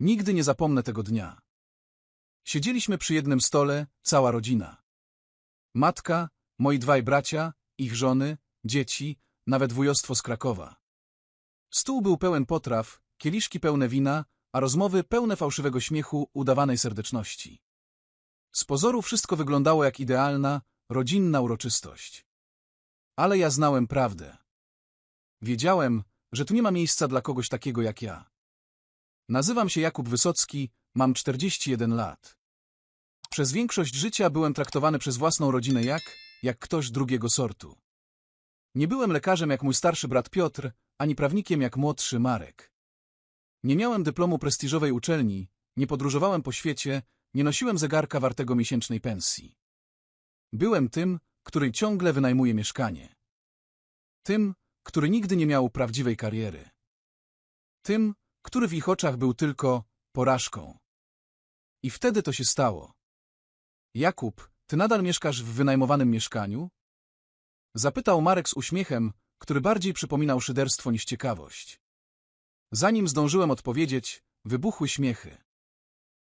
Nigdy nie zapomnę tego dnia. Siedzieliśmy przy jednym stole, cała rodzina. Matka, moi dwaj bracia, ich żony, dzieci, nawet wujostwo z Krakowa. Stół był pełen potraw, kieliszki pełne wina, a rozmowy pełne fałszywego śmiechu, udawanej serdeczności. Z pozoru wszystko wyglądało jak idealna, rodzinna uroczystość. Ale ja znałem prawdę. Wiedziałem, że tu nie ma miejsca dla kogoś takiego jak ja. Nazywam się Jakub Wysocki, mam 41 lat. Przez większość życia byłem traktowany przez własną rodzinę jak, jak ktoś drugiego sortu. Nie byłem lekarzem jak mój starszy brat Piotr, ani prawnikiem jak młodszy Marek. Nie miałem dyplomu prestiżowej uczelni, nie podróżowałem po świecie, nie nosiłem zegarka wartego miesięcznej pensji. Byłem tym, który ciągle wynajmuje mieszkanie. Tym, który nigdy nie miał prawdziwej kariery. Tym, który w ich oczach był tylko porażką. I wtedy to się stało. Jakub, ty nadal mieszkasz w wynajmowanym mieszkaniu? Zapytał Marek z uśmiechem, który bardziej przypominał szyderstwo niż ciekawość. Zanim zdążyłem odpowiedzieć, wybuchły śmiechy.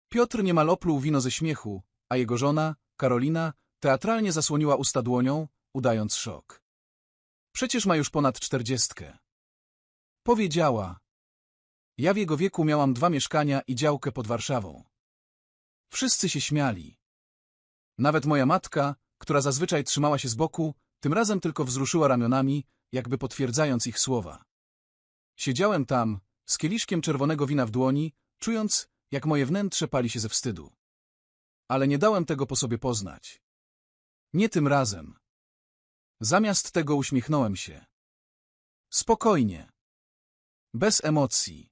Piotr niemal opluł wino ze śmiechu, a jego żona, Karolina, teatralnie zasłoniła usta dłonią, udając szok. Przecież ma już ponad czterdziestkę. Powiedziała. Ja w jego wieku miałam dwa mieszkania i działkę pod Warszawą. Wszyscy się śmiali. Nawet moja matka, która zazwyczaj trzymała się z boku, tym razem tylko wzruszyła ramionami, jakby potwierdzając ich słowa. Siedziałem tam, z kieliszkiem czerwonego wina w dłoni, czując, jak moje wnętrze pali się ze wstydu. Ale nie dałem tego po sobie poznać. Nie tym razem. Zamiast tego uśmiechnąłem się. Spokojnie. Bez emocji.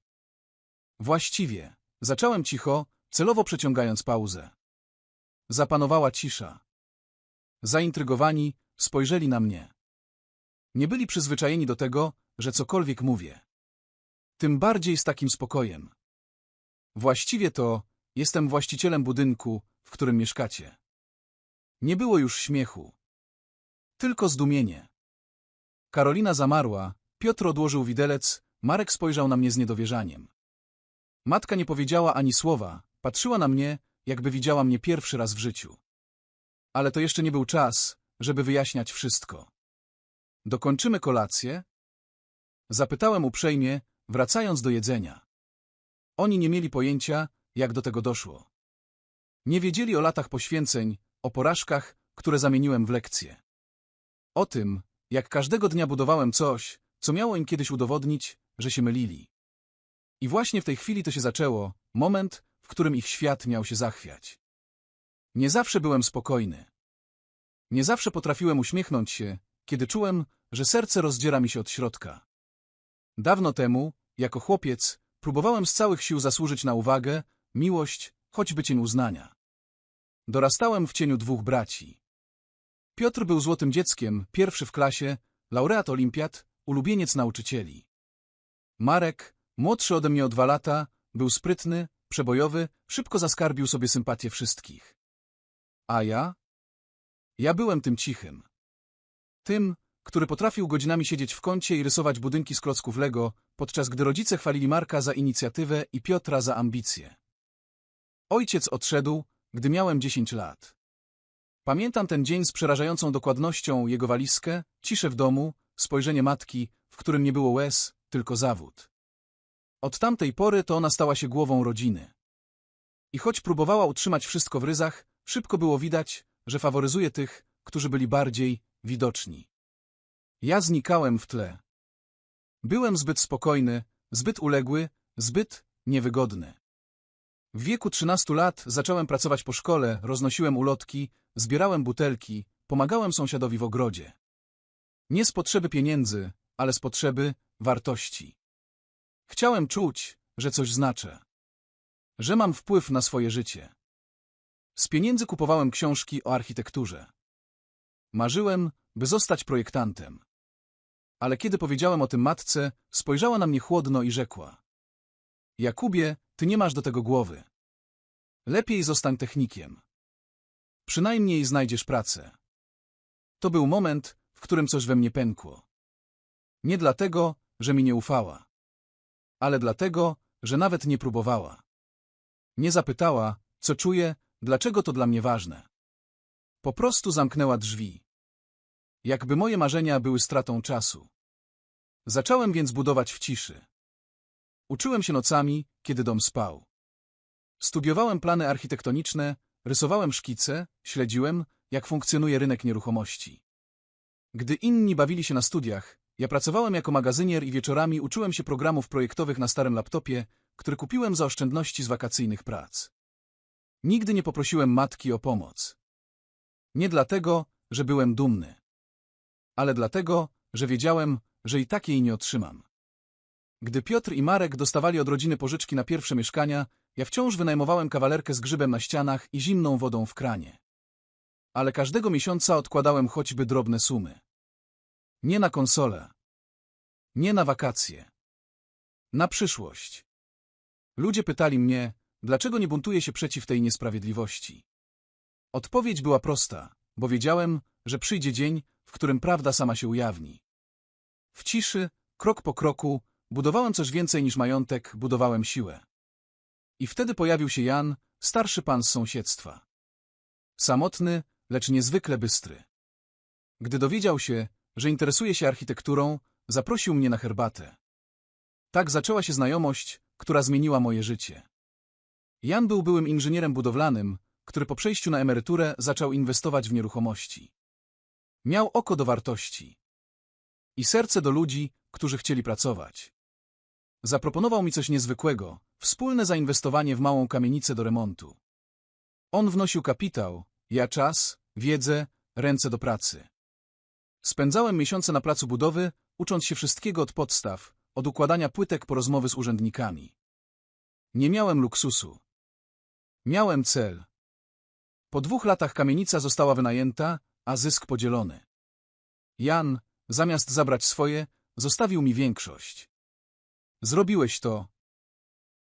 Właściwie, zacząłem cicho, celowo przeciągając pauzę. Zapanowała cisza. Zaintrygowani, spojrzeli na mnie. Nie byli przyzwyczajeni do tego, że cokolwiek mówię. Tym bardziej z takim spokojem. Właściwie to jestem właścicielem budynku, w którym mieszkacie. Nie było już śmiechu. Tylko zdumienie. Karolina zamarła, Piotr odłożył widelec, Marek spojrzał na mnie z niedowierzaniem. Matka nie powiedziała ani słowa, patrzyła na mnie, jakby widziała mnie pierwszy raz w życiu. Ale to jeszcze nie był czas, żeby wyjaśniać wszystko. Dokończymy kolację? Zapytałem uprzejmie, wracając do jedzenia. Oni nie mieli pojęcia, jak do tego doszło. Nie wiedzieli o latach poświęceń, o porażkach, które zamieniłem w lekcje. O tym, jak każdego dnia budowałem coś, co miało im kiedyś udowodnić, że się mylili. I właśnie w tej chwili to się zaczęło, moment, w którym ich świat miał się zachwiać. Nie zawsze byłem spokojny. Nie zawsze potrafiłem uśmiechnąć się, kiedy czułem, że serce rozdziera mi się od środka. Dawno temu, jako chłopiec, próbowałem z całych sił zasłużyć na uwagę, miłość, choćby cień uznania. Dorastałem w cieniu dwóch braci. Piotr był złotym dzieckiem, pierwszy w klasie, laureat olimpiad, ulubieniec nauczycieli. Marek, młodszy ode mnie o dwa lata, był sprytny, przebojowy, szybko zaskarbił sobie sympatię wszystkich. A ja? Ja byłem tym cichym. Tym, który potrafił godzinami siedzieć w kącie i rysować budynki z klocków Lego, podczas gdy rodzice chwalili Marka za inicjatywę i Piotra za ambicje. Ojciec odszedł, gdy miałem dziesięć lat. Pamiętam ten dzień z przerażającą dokładnością, jego walizkę, ciszę w domu, spojrzenie matki, w którym nie było łez, tylko zawód. Od tamtej pory to ona stała się głową rodziny. I choć próbowała utrzymać wszystko w ryzach, szybko było widać, że faworyzuje tych, którzy byli bardziej widoczni. Ja znikałem w tle. Byłem zbyt spokojny, zbyt uległy, zbyt niewygodny. W wieku 13 lat zacząłem pracować po szkole, roznosiłem ulotki, zbierałem butelki, pomagałem sąsiadowi w ogrodzie. Nie z potrzeby pieniędzy, ale z potrzeby wartości. Chciałem czuć, że coś znaczę. Że mam wpływ na swoje życie. Z pieniędzy kupowałem książki o architekturze. Marzyłem, by zostać projektantem. Ale kiedy powiedziałem o tym matce, spojrzała na mnie chłodno i rzekła. Jakubie, ty nie masz do tego głowy. Lepiej zostań technikiem. Przynajmniej znajdziesz pracę. To był moment, w którym coś we mnie pękło. Nie dlatego, że mi nie ufała, ale dlatego, że nawet nie próbowała. Nie zapytała, co czuję, dlaczego to dla mnie ważne. Po prostu zamknęła drzwi. Jakby moje marzenia były stratą czasu. Zacząłem więc budować w ciszy. Uczyłem się nocami, kiedy dom spał. Studiowałem plany architektoniczne, rysowałem szkice, śledziłem, jak funkcjonuje rynek nieruchomości. Gdy inni bawili się na studiach, ja pracowałem jako magazynier i wieczorami uczyłem się programów projektowych na starym laptopie, który kupiłem za oszczędności z wakacyjnych prac. Nigdy nie poprosiłem matki o pomoc. Nie dlatego, że byłem dumny, ale dlatego, że wiedziałem, że i tak jej nie otrzymam. Gdy Piotr i Marek dostawali od rodziny pożyczki na pierwsze mieszkania, ja wciąż wynajmowałem kawalerkę z grzybem na ścianach i zimną wodą w kranie. Ale każdego miesiąca odkładałem choćby drobne sumy. Nie na konsolę. Nie na wakacje. Na przyszłość. Ludzie pytali mnie, dlaczego nie buntuję się przeciw tej niesprawiedliwości. Odpowiedź była prosta, bo wiedziałem, że przyjdzie dzień, w którym prawda sama się ujawni. W ciszy, krok po kroku, budowałem coś więcej niż majątek, budowałem siłę. I wtedy pojawił się Jan, starszy pan z sąsiedztwa. Samotny, lecz niezwykle bystry. Gdy dowiedział się, że interesuje się architekturą, zaprosił mnie na herbatę. Tak zaczęła się znajomość, która zmieniła moje życie. Jan był byłym inżynierem budowlanym, który po przejściu na emeryturę zaczął inwestować w nieruchomości. Miał oko do wartości i serce do ludzi, którzy chcieli pracować. Zaproponował mi coś niezwykłego, wspólne zainwestowanie w małą kamienicę do remontu. On wnosił kapitał, ja czas, wiedzę, ręce do pracy. Spędzałem miesiące na placu budowy, ucząc się wszystkiego od podstaw, od układania płytek po rozmowy z urzędnikami. Nie miałem luksusu. Miałem cel. Po dwóch latach kamienica została wynajęta, a zysk podzielony. Jan, zamiast zabrać swoje, zostawił mi większość. Zrobiłeś to.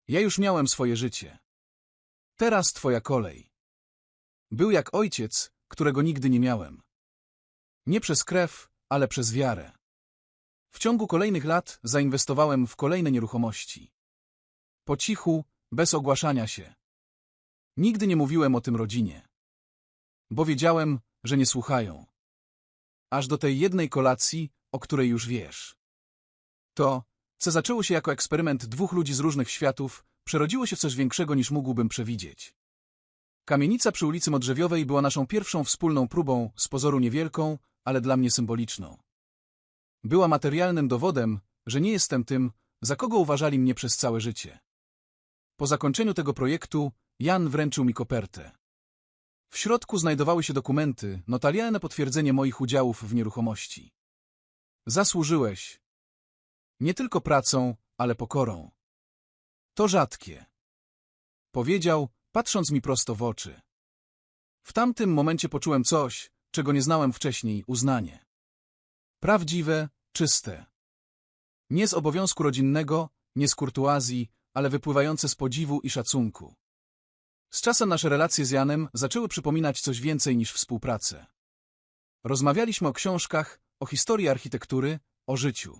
Ja już miałem swoje życie. Teraz twoja kolej. Był jak ojciec, którego nigdy nie miałem. Nie przez krew, ale przez wiarę. W ciągu kolejnych lat zainwestowałem w kolejne nieruchomości. Po cichu, bez ogłaszania się. Nigdy nie mówiłem o tym rodzinie. Bo wiedziałem, że nie słuchają. Aż do tej jednej kolacji, o której już wiesz. To, co zaczęło się jako eksperyment dwóch ludzi z różnych światów, przerodziło się w coś większego niż mógłbym przewidzieć. Kamienica przy ulicy Modrzewiowej była naszą pierwszą wspólną próbą, z pozoru niewielką, ale dla mnie symboliczną. Była materialnym dowodem, że nie jestem tym, za kogo uważali mnie przez całe życie. Po zakończeniu tego projektu Jan wręczył mi kopertę. W środku znajdowały się dokumenty, notarialne potwierdzenie moich udziałów w nieruchomości. Zasłużyłeś. Nie tylko pracą, ale pokorą. To rzadkie. Powiedział, patrząc mi prosto w oczy. W tamtym momencie poczułem coś, czego nie znałem wcześniej, uznanie. Prawdziwe, czyste. Nie z obowiązku rodzinnego, nie z kurtuazji, ale wypływające z podziwu i szacunku. Z czasem nasze relacje z Janem zaczęły przypominać coś więcej niż współpracę. Rozmawialiśmy o książkach, o historii architektury, o życiu.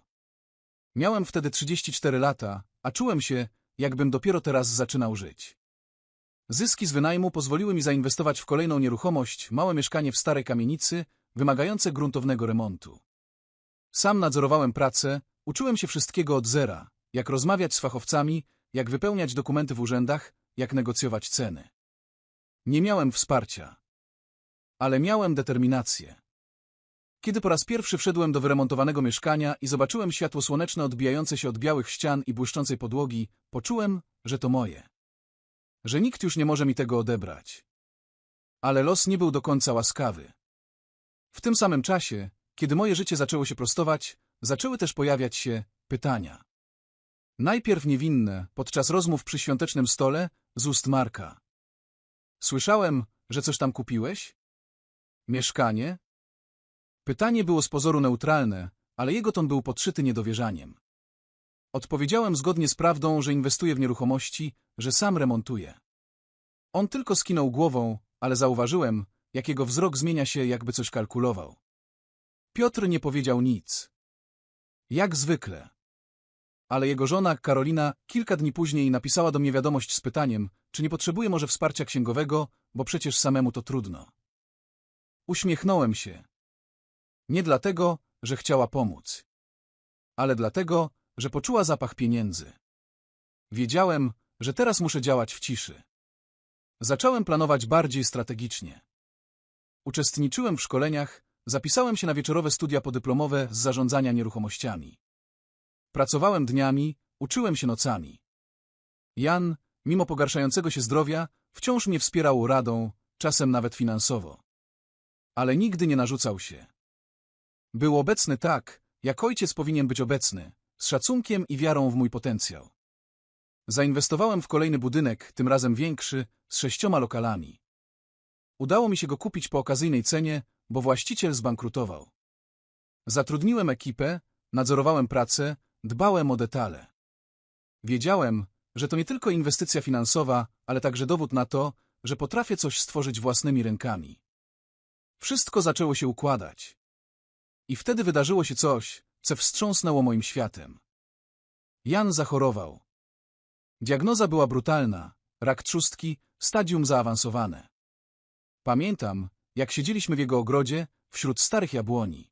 Miałem wtedy 34 lata, a czułem się, jakbym dopiero teraz zaczynał żyć. Zyski z wynajmu pozwoliły mi zainwestować w kolejną nieruchomość, małe mieszkanie w starej kamienicy, wymagające gruntownego remontu. Sam nadzorowałem pracę, uczyłem się wszystkiego od zera, jak rozmawiać z fachowcami, jak wypełniać dokumenty w urzędach, jak negocjować ceny. Nie miałem wsparcia, ale miałem determinację. Kiedy po raz pierwszy wszedłem do wyremontowanego mieszkania i zobaczyłem światło słoneczne odbijające się od białych ścian i błyszczącej podłogi, poczułem, że to moje. Że nikt już nie może mi tego odebrać. Ale los nie był do końca łaskawy. W tym samym czasie, kiedy moje życie zaczęło się prostować, zaczęły też pojawiać się pytania. Najpierw niewinne, podczas rozmów przy świątecznym stole, z ust Marka. Słyszałem, że coś tam kupiłeś? Mieszkanie? Pytanie było z pozoru neutralne, ale jego ton był podszyty niedowierzaniem. Odpowiedziałem zgodnie z prawdą, że inwestuję w nieruchomości, że sam remontuję. On tylko skinął głową, ale zauważyłem, jak jego wzrok zmienia się, jakby coś kalkulował. Piotr nie powiedział nic. Jak zwykle. Ale jego żona, Karolina, kilka dni później napisała do mnie wiadomość z pytaniem, czy nie potrzebuje może wsparcia księgowego, bo przecież samemu to trudno. Uśmiechnąłem się. Nie dlatego, że chciała pomóc, ale dlatego, że poczuła zapach pieniędzy. Wiedziałem, że teraz muszę działać w ciszy. Zacząłem planować bardziej strategicznie. Uczestniczyłem w szkoleniach, zapisałem się na wieczorowe studia podyplomowe z zarządzania nieruchomościami. Pracowałem dniami, uczyłem się nocami. Jan, mimo pogarszającego się zdrowia, wciąż mnie wspierał radą, czasem nawet finansowo. Ale nigdy nie narzucał się. Był obecny tak, jak ojciec powinien być obecny, z szacunkiem i wiarą w mój potencjał. Zainwestowałem w kolejny budynek, tym razem większy, z sześcioma lokalami. Udało mi się go kupić po okazyjnej cenie, bo właściciel zbankrutował. Zatrudniłem ekipę, nadzorowałem pracę, dbałem o detale. Wiedziałem, że to nie tylko inwestycja finansowa, ale także dowód na to, że potrafię coś stworzyć własnymi rękami. Wszystko zaczęło się układać. I wtedy wydarzyło się coś, co wstrząsnęło moim światem. Jan zachorował. Diagnoza była brutalna, rak trzustki, stadium zaawansowane. Pamiętam, jak siedzieliśmy w jego ogrodzie, wśród starych jabłoni.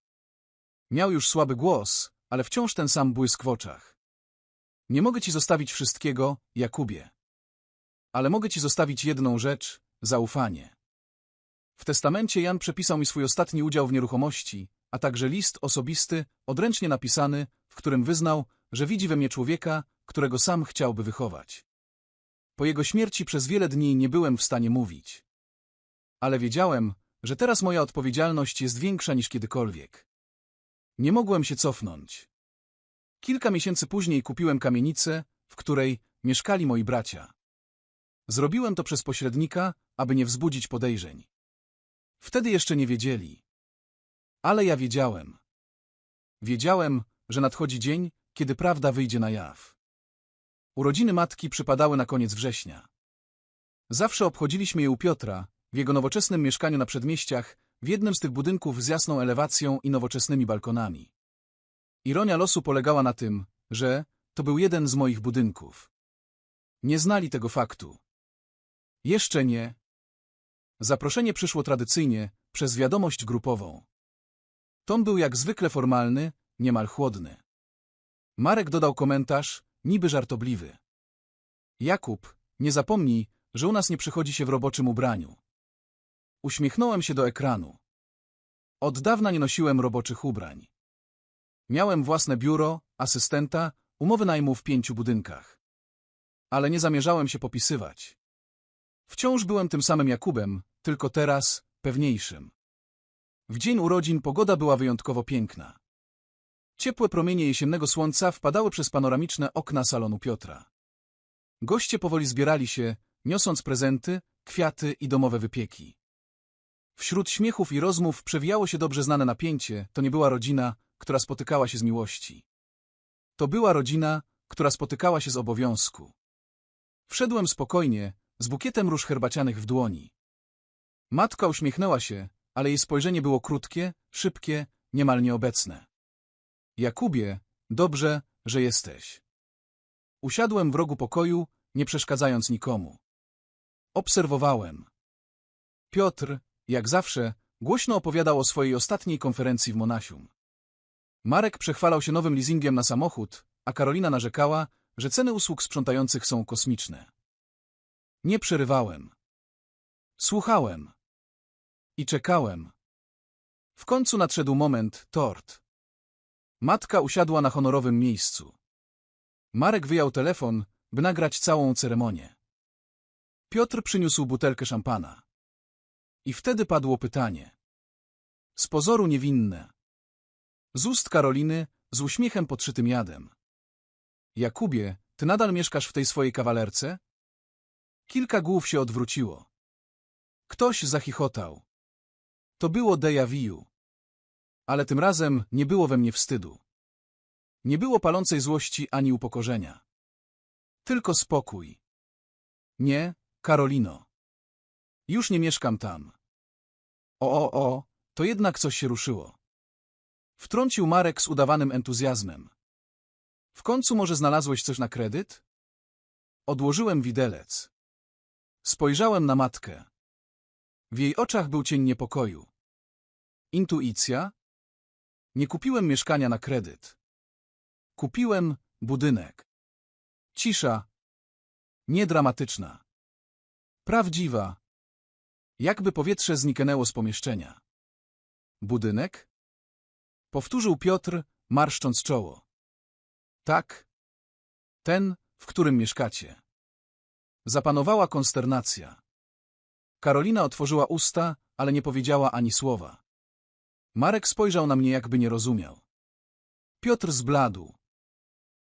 Miał już słaby głos, ale wciąż ten sam błysk w oczach. Nie mogę ci zostawić wszystkiego, Jakubie. Ale mogę ci zostawić jedną rzecz, zaufanie. W testamencie Jan przepisał mi swój ostatni udział w nieruchomości, a także list osobisty, odręcznie napisany, w którym wyznał, że widzi we mnie człowieka, którego sam chciałby wychować. Po jego śmierci przez wiele dni nie byłem w stanie mówić. Ale wiedziałem, że teraz moja odpowiedzialność jest większa niż kiedykolwiek. Nie mogłem się cofnąć. Kilka miesięcy później kupiłem kamienicę, w której mieszkali moi bracia. Zrobiłem to przez pośrednika, aby nie wzbudzić podejrzeń. Wtedy jeszcze nie wiedzieli. Ale ja wiedziałem. Wiedziałem, że nadchodzi dzień, kiedy prawda wyjdzie na jaw. Urodziny matki przypadały na koniec września. Zawsze obchodziliśmy je u Piotra, w jego nowoczesnym mieszkaniu na przedmieściach, w jednym z tych budynków z jasną elewacją i nowoczesnymi balkonami. Ironia losu polegała na tym, że to był jeden z moich budynków. Nie znali tego faktu. Jeszcze nie. Zaproszenie przyszło tradycyjnie, przez wiadomość grupową. Ton był jak zwykle formalny, niemal chłodny. Marek dodał komentarz, niby żartobliwy. Jakub, nie zapomnij, że u nas nie przychodzi się w roboczym ubraniu. Uśmiechnąłem się do ekranu. Od dawna nie nosiłem roboczych ubrań. Miałem własne biuro, asystenta, umowy najmu w pięciu budynkach. Ale nie zamierzałem się popisywać. Wciąż byłem tym samym Jakubem, tylko teraz pewniejszym. W dzień urodzin pogoda była wyjątkowo piękna. Ciepłe promienie jesiennego słońca wpadały przez panoramiczne okna salonu Piotra. Goście powoli zbierali się, niosąc prezenty, kwiaty i domowe wypieki. Wśród śmiechów i rozmów przewijało się dobrze znane napięcie, to nie była rodzina, która spotykała się z miłości. To była rodzina, która spotykała się z obowiązku. Wszedłem spokojnie, z bukietem róż herbacianych w dłoni. Matka uśmiechnęła się, ale jej spojrzenie było krótkie, szybkie, niemal nieobecne. Jakubie, dobrze, że jesteś. Usiadłem w rogu pokoju, nie przeszkadzając nikomu. Obserwowałem. Piotr, jak zawsze, głośno opowiadał o swojej ostatniej konferencji w Monachium. Marek przechwalał się nowym leasingiem na samochód, a Karolina narzekała, że ceny usług sprzątających są kosmiczne. Nie przerywałem. Słuchałem. I czekałem. W końcu nadszedł moment, tort. Matka usiadła na honorowym miejscu. Marek wyjął telefon, by nagrać całą ceremonię. Piotr przyniósł butelkę szampana. I wtedy padło pytanie. Z pozoru niewinne. Z ust Karoliny, z uśmiechem podszytym jadem. Jakubie, ty nadal mieszkasz w tej swojej kawalerce? Kilka głów się odwróciło. Ktoś zachichotał. To było Deja Viu. Ale tym razem nie było we mnie wstydu. Nie było palącej złości ani upokorzenia. Tylko spokój. Nie, Karolino. Już nie mieszkam tam. O, o, o, to jednak coś się ruszyło. Wtrącił Marek z udawanym entuzjazmem. W końcu może znalazłeś coś na kredyt? Odłożyłem widelec. Spojrzałem na matkę. W jej oczach był cień niepokoju. Intuicja? Nie kupiłem mieszkania na kredyt. Kupiłem budynek. Cisza. Niedramatyczna. Prawdziwa. Jakby powietrze zniknęło z pomieszczenia. Budynek? Powtórzył Piotr, marszcząc czoło. Tak. Ten, w którym mieszkacie. Zapanowała konsternacja. Karolina otworzyła usta, ale nie powiedziała ani słowa. Marek spojrzał na mnie, jakby nie rozumiał. Piotr zbladł.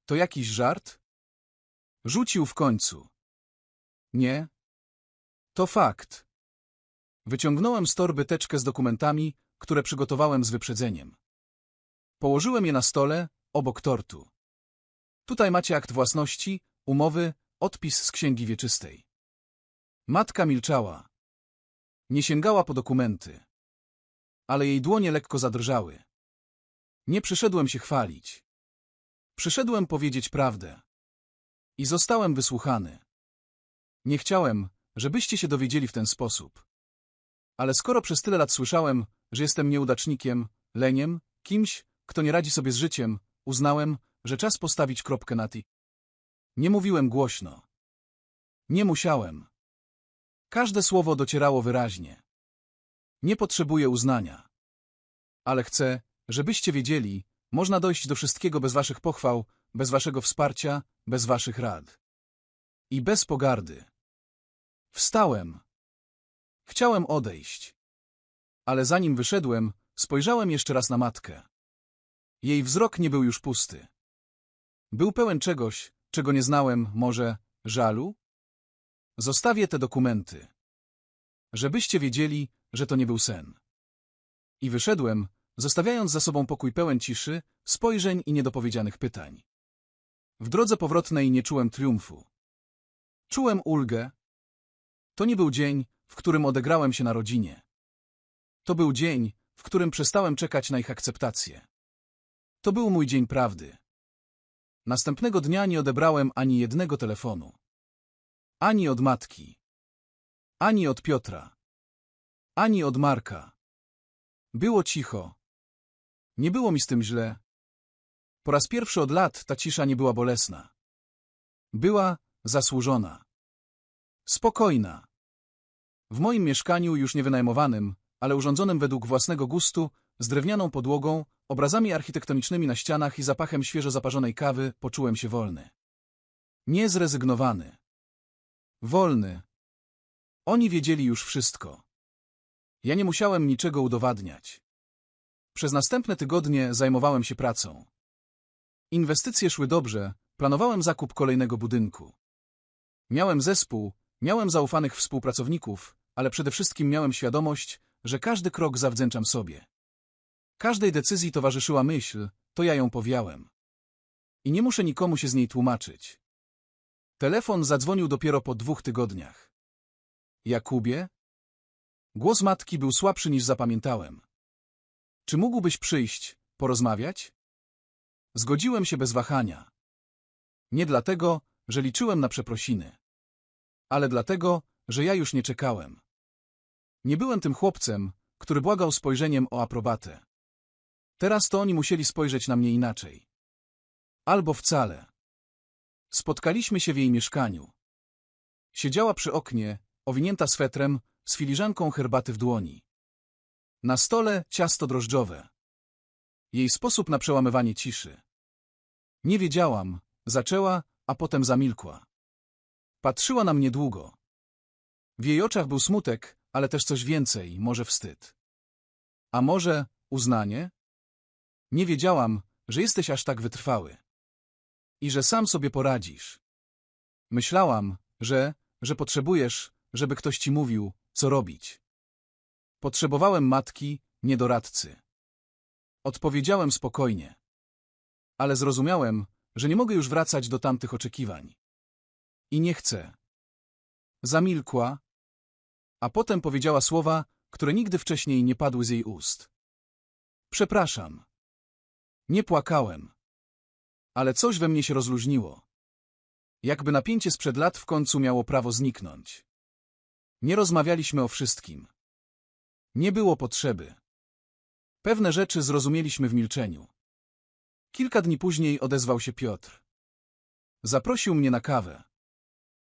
To jakiś żart? Rzucił w końcu. Nie. To fakt. Wyciągnąłem z torby teczkę z dokumentami, które przygotowałem z wyprzedzeniem. Położyłem je na stole, obok tortu. Tutaj macie akt własności, umowy, odpis z księgi wieczystej. Matka milczała. Nie sięgała po dokumenty. Ale jej dłonie lekko zadrżały. Nie przyszedłem się chwalić. Przyszedłem powiedzieć prawdę. I zostałem wysłuchany. Nie chciałem, żebyście się dowiedzieli w ten sposób. Ale skoro przez tyle lat słyszałem, że jestem nieudacznikiem, leniem, kimś, kto nie radzi sobie z życiem, uznałem, że czas postawić kropkę na ty. Nie mówiłem głośno. Nie musiałem. Każde słowo docierało wyraźnie. Nie potrzebuję uznania. Ale chcę, żebyście wiedzieli, można dojść do wszystkiego bez waszych pochwał, bez waszego wsparcia, bez waszych rad. I bez pogardy. Wstałem. Chciałem odejść. Ale zanim wyszedłem, spojrzałem jeszcze raz na matkę. Jej wzrok nie był już pusty. Był pełen czegoś, czego nie znałem, może żalu? Zostawię te dokumenty. Żebyście wiedzieli, że to nie był sen. I wyszedłem, zostawiając za sobą pokój pełen ciszy, spojrzeń i niedopowiedzianych pytań. W drodze powrotnej nie czułem triumfu. Czułem ulgę. To nie był dzień, w którym odegrałem się na rodzinie. To był dzień, w którym przestałem czekać na ich akceptację. To był mój dzień prawdy. Następnego dnia nie odebrałem ani jednego telefonu. Ani od matki. Ani od Piotra. Ani od Marka. Było cicho. Nie było mi z tym źle. Po raz pierwszy od lat ta cisza nie była bolesna. Była zasłużona. Spokojna. W moim mieszkaniu, już nie wynajmowanym, ale urządzonym według własnego gustu, z drewnianą podłogą, obrazami architektonicznymi na ścianach i zapachem świeżo zaparzonej kawy, poczułem się wolny. Nie zrezygnowany. Wolny. Oni wiedzieli już wszystko. Ja nie musiałem niczego udowadniać. Przez następne tygodnie zajmowałem się pracą. Inwestycje szły dobrze, planowałem zakup kolejnego budynku. Miałem zespół, miałem zaufanych współpracowników, ale przede wszystkim miałem świadomość, że każdy krok zawdzięczam sobie. Każdej decyzji towarzyszyła myśl, to ja ją powiałem. I nie muszę nikomu się z niej tłumaczyć. Telefon zadzwonił dopiero po dwóch tygodniach. Jakubie? Głos matki był słabszy niż zapamiętałem. Czy mógłbyś przyjść, porozmawiać? Zgodziłem się bez wahania. Nie dlatego, że liczyłem na przeprosiny. Ale dlatego, że ja już nie czekałem. Nie byłem tym chłopcem, który błagał spojrzeniem o aprobatę. Teraz to oni musieli spojrzeć na mnie inaczej. Albo wcale. Spotkaliśmy się w jej mieszkaniu. Siedziała przy oknie, owinięta swetrem, z filiżanką herbaty w dłoni. Na stole ciasto drożdżowe. Jej sposób na przełamywanie ciszy. Nie wiedziałam, zaczęła, a potem zamilkła. Patrzyła na mnie długo. W jej oczach był smutek, ale też coś więcej, może wstyd. A może uznanie? Nie wiedziałam, że jesteś aż tak wytrwały. I że sam sobie poradzisz. Myślałam, że, że potrzebujesz, żeby ktoś ci mówił, co robić. Potrzebowałem matki, nie doradcy. Odpowiedziałem spokojnie. Ale zrozumiałem, że nie mogę już wracać do tamtych oczekiwań. I nie chcę. Zamilkła, a potem powiedziała słowa, które nigdy wcześniej nie padły z jej ust. Przepraszam. Nie płakałem. Ale coś we mnie się rozluźniło. Jakby napięcie sprzed lat w końcu miało prawo zniknąć. Nie rozmawialiśmy o wszystkim. Nie było potrzeby. Pewne rzeczy zrozumieliśmy w milczeniu. Kilka dni później odezwał się Piotr. Zaprosił mnie na kawę.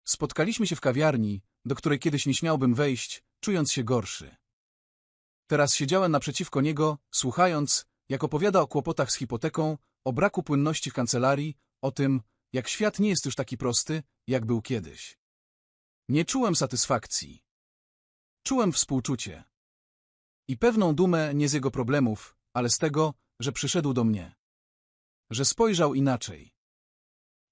Spotkaliśmy się w kawiarni, do której kiedyś nie śmiałbym wejść, czując się gorszy. Teraz siedziałem naprzeciwko niego, słuchając, jak opowiada o kłopotach z hipoteką, o braku płynności w kancelarii, o tym, jak świat nie jest już taki prosty, jak był kiedyś. Nie czułem satysfakcji. Czułem współczucie. I pewną dumę nie z jego problemów, ale z tego, że przyszedł do mnie. Że spojrzał inaczej.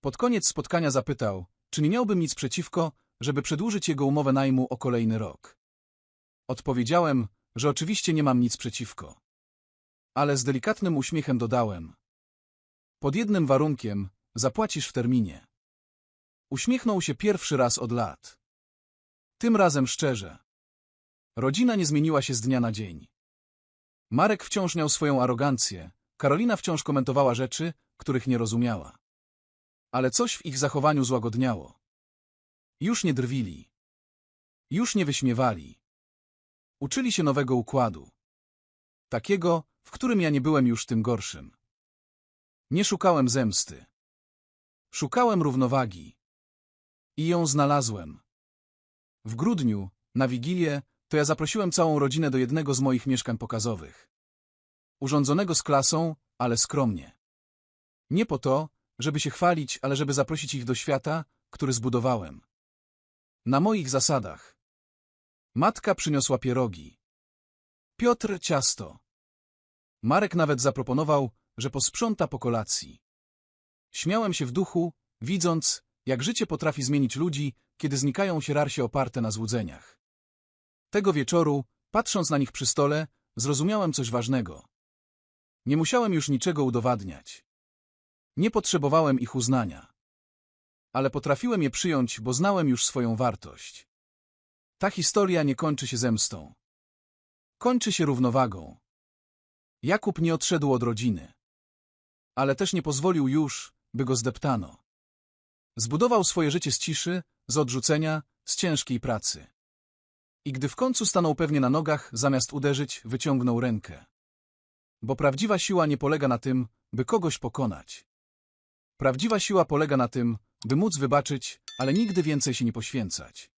Pod koniec spotkania zapytał, czy nie miałbym nic przeciwko, żeby przedłużyć jego umowę najmu o kolejny rok. Odpowiedziałem, że oczywiście nie mam nic przeciwko. Ale z delikatnym uśmiechem dodałem. Pod jednym warunkiem, zapłacisz w terminie. Uśmiechnął się pierwszy raz od lat. Tym razem szczerze. Rodzina nie zmieniła się z dnia na dzień. Marek wciąż miał swoją arogancję, Karolina wciąż komentowała rzeczy, których nie rozumiała. Ale coś w ich zachowaniu złagodniało. Już nie drwili. Już nie wyśmiewali. Uczyli się nowego układu. Takiego, w którym ja nie byłem już tym gorszym. Nie szukałem zemsty. Szukałem równowagi. I ją znalazłem. W grudniu, na Wigilię, to ja zaprosiłem całą rodzinę do jednego z moich mieszkań pokazowych. Urządzonego z klasą, ale skromnie. Nie po to, żeby się chwalić, ale żeby zaprosić ich do świata, który zbudowałem. Na moich zasadach. Matka przyniosła pierogi. Piotr ciasto. Marek nawet zaproponował, że posprząta po kolacji. Śmiałem się w duchu, widząc, jak życie potrafi zmienić ludzi, kiedy znikają hierarchie oparte na złudzeniach. Tego wieczoru, patrząc na nich przy stole, zrozumiałem coś ważnego. Nie musiałem już niczego udowadniać. Nie potrzebowałem ich uznania. Ale potrafiłem je przyjąć, bo znałem już swoją wartość. Ta historia nie kończy się zemstą. Kończy się równowagą. Jakub nie odszedł od rodziny. Ale też nie pozwolił już, by go zdeptano. Zbudował swoje życie z ciszy, z odrzucenia, z ciężkiej pracy. I gdy w końcu stanął pewnie na nogach, zamiast uderzyć, wyciągnął rękę. Bo prawdziwa siła nie polega na tym, by kogoś pokonać. Prawdziwa siła polega na tym, by móc wybaczyć, ale nigdy więcej się nie poświęcać.